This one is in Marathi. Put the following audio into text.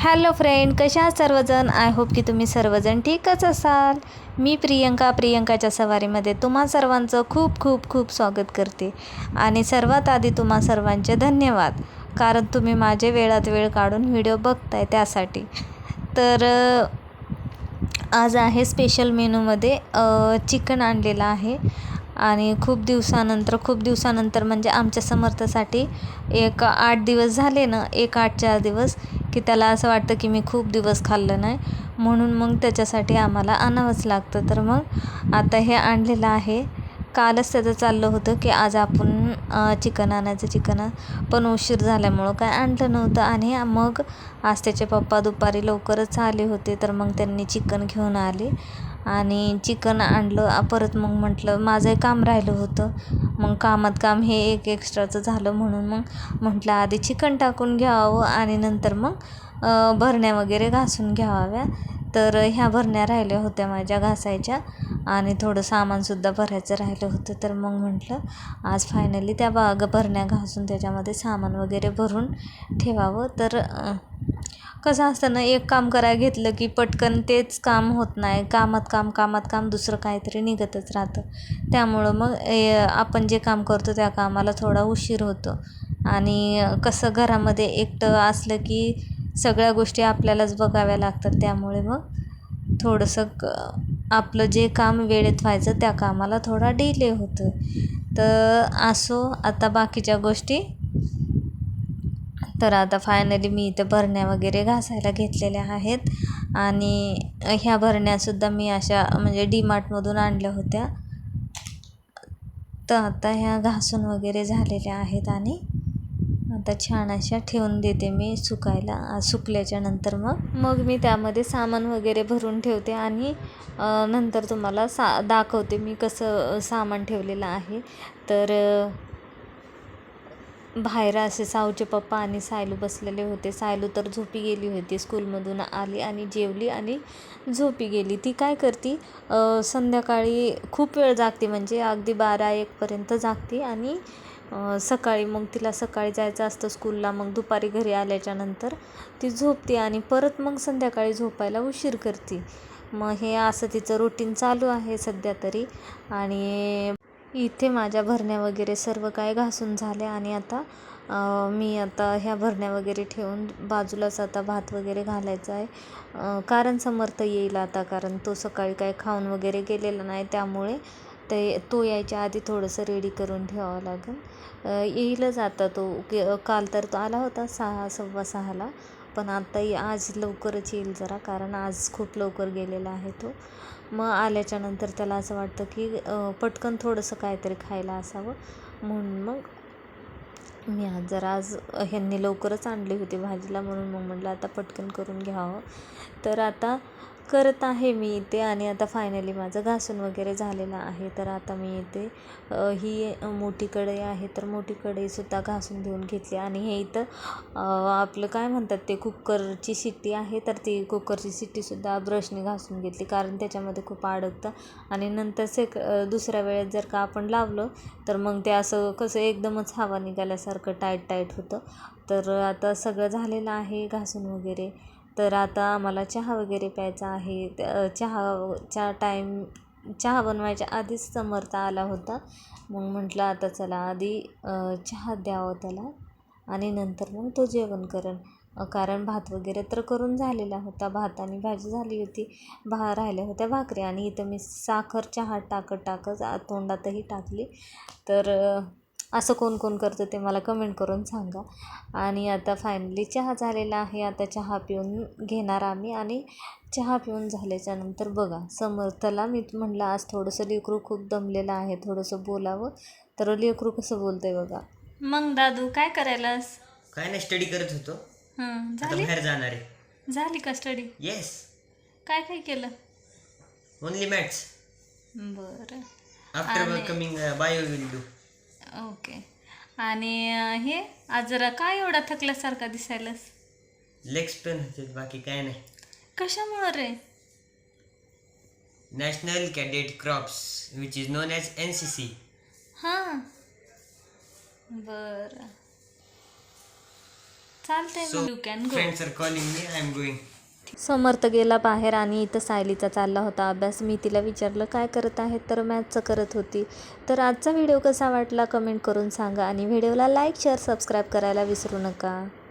हॅलो फ्रेंड कशा आहात सर्वजण? आय होप की तुम्ही सर्वजण ठीकच असाल. मी प्रियंका प्रियंकाच्या सवारीमध्ये तुम्हा सर्वांचं खूप खूप खूप स्वागत करते. आणि सर्वात आधी तुम्हा सर्वांचे धन्यवाद. कारण तुम्ही माझे वेळात वेळ काढून व्हिडिओ बघताय त्यासाठी. तर आज आहे स्पेशल मेनूमध्ये चिकन आणलेलं आहे. आणि खूप दिवसानंतर खूप दिवसानंतर म्हणजे आमच्या समर्थासाठी एक आठ दिवस झाले ना एक आठ चार दिवस की त्याला असं वाटतं की मी खूप दिवस खाल्लं नाही. म्हणून मग त्याच्यासाठी आम्हाला आणावंच लागतं. तर मग आता हे आणलेलं आहे. कालच त्याचं चाललं होतं की आज आपण चिकन आणायचं. चिकन पण उशीर झाल्यामुळं काय आणलं नव्हतं. आणि मग आज त्याचे पप्पा दुपारी लवकरच आले होते. तर मग त्यांनी चिकन घेऊन आले. आणि चिकन आणलं परत मग म्हटलं माझंही काम राहिलं होतं. मग कामात काम हे एक एक्स्ट्राचं झालं म्हणून मग म्हटलं आधी चिकन टाकून घ्यावं आणि नंतर मग भरण्या वगैरे घासून घ्याव्या. तर ह्या भरण्या राहिल्या होत्या माझ्या घासायच्या आणि थोडं सामानसुद्धा भरायचं राहिलं होतं. तर मग म्हटलं आज फायनली त्या बाग भरण्या घासून त्याच्यामध्ये सामान वगैरे भरून ठेवावं. तर कसं असतं ना एक काम करायला घेतलं की पटकन तेच काम होत नाही. कामात काम कामात काम दुसरं काहीतरी निघतच राहतं. त्यामुळं मग ए, आपण जे काम करतो त्या कामाला थोडा उशीर होतो. आणि कसं घरामध्ये एकटं असलं की सगळ्या गोष्टी आपल्यालाच बघाव्या लागतात. त्यामुळे मग थोडंसं क आपलं जे काम वेळेत व्हायचं त्या कामाला थोडा डिले होतं तर असो आता बाकीच्या गोष्टी तर आता फायनली मी इथं भरण्या वगैरे घासायला घेतलेल्या आहेत. आणि ह्या भरण्यासुद्धा मी अशा म्हणजे डीमार्टमधून आणल्या होत्या. तर आता ह्या घासून वगैरे झालेल्या आहेत आणि आता छान अशा ठेवून देते मी सुकायला सुकल्याच्या नंतर मग. मग मी त्यामध्ये सामान वगैरे भरून ठेवते आणि नंतर तुम्हाला सा दाखवते मी कसं सामान ठेवलेलं आहे. तर बाहेर असे साऊचे पप्पा आणि सायलू बसलेले होते. सायलू तर झोपी गेली होती. स्कूलमधून आली आणि जेवली आणि झोपी गेली. ती काय करते? संध्याकाळी खूप वेळ जागते. म्हणजे अगदी बारा एकपर्यंत जागते आणि सकाळी मग तिला सकाळी जायचं असतं स्कूलला. मग दुपारी घरी आल्याच्यानंतर ती झोपते आणि परत मग संध्याकाळी झोपायला उशीर करते. मग हे असं तिचं रुटीन चालू आहे सध्या तरी. आणि इथे माझ्या भरण्या वगैरे सर्व काय घासून झाले आणि आता मी आता ह्या भरण्या वगैरे ठेवून बाजूलाच आता भात वगैरे घालायचा आहे. कारण समर्थ येईल आता कारण तो सकाळी काय खाऊन वगैरे गेलेला नाही त्यामुळे ते तो यायच्या आधी थोडंसं रेडी करून ठेवावं लागेल. येईलच आता तो के- काल तर तो आला होता सहा सव्वा सहाला. पण आता ये- आज लवकरच येईल जरा कारण आज खूप लवकर गेलेला आहे तो. मग आल्याच्यानंतर त्याला असं वाटतं की पटकन थोडंसं काहीतरी खायला असावं. म्हणून मग मी आज जरा आज ह्यांनी लवकरच आणली होती भाजीला म्हणून मग म्हटलं आता पटकन करून घ्यावं. तर आता करत आहे मी इथे आणि आता फायनली माझं घासून वगैरे झालेलं आहे. तर आता मी इथे ही मोठी कढई आहे. तर मोठी कढईसुद्धा घासून घेऊन घेतली. आणि हे इथं आपलं काय म्हणतात ते कुकरची शिट्टी आहे. तर ती कुकरची शिट्टीसुद्धा ब्रशने घासून घेतली. कारण त्याच्यामध्ये खूप अडकतं. आणि नंतर सेक दुसऱ्या वेळेस जर का आपण लावलं तर मग ते असं कसं एकदमच हवा निघाल्यासारखं टाईट टाईट होतं. तर आता सगळं झालेलं आहे घासून वगैरे. तर आता आम्हाला चहा वगैरे प्यायचा आहे. त्या- चहाच्या टाईम चहा बनवायच्या आधीच समर्थ आला होता. मग म्हटलं आता चला आधी चहा द्यावं त्याला आणि नंतर मग तो जेवण करेल कारण भात वगैरे तर करून झालेला होता. भात आणि भाजी झाली होती. भा राहिल्या होत्या भाकरी आणि इथं मी साखर चहा टाकत टाकत तोंडातही टाकली. तर असं कोण कोण करतं ते मला कमेंट करून सांगा. आणि आता फायनली चहा झालेला आहे. आता चहा पिऊन घेणार आम्ही आणि चहा पिऊन झाल्याच्यानंतर बघा समर्थला मी म्हणलं आज थोडंसं लेकरू खूप दमलेलं आहे थोडंसं बोलावं. तर लेकरू कसं बोलतंय बघा. मग दादू काय करायलास? काय नाही स्टडी करत होतो. हं, आता झाली? बाहेर जाणार आहे. झाली का स्टडी येस काय काय केलं? ओनली मॅथ्स बरं. After coming bio will do okay. आणि अं, हे आज जरा काय एवढा थकल्यासारखा दिसायलास? लेग्स पेन होते बाकी काय नाही. कशामुळं रे? National cadet corps which is known as N C C हां. बरं. चालतंय you can go friends are calling me. I'm going. Samarth गेला बाहेर आणि इथं सायलीचा चालला होता अभ्यास. मी तिला विचारलं काय करत आहे तर मॅथचं करत होती. तर आजचा व्हिडिओ कसा वाटला कमेंट करून सांगा आणि व्हिडिओला लाईक शेअर सबस्क्राईब करायला विसरू नका.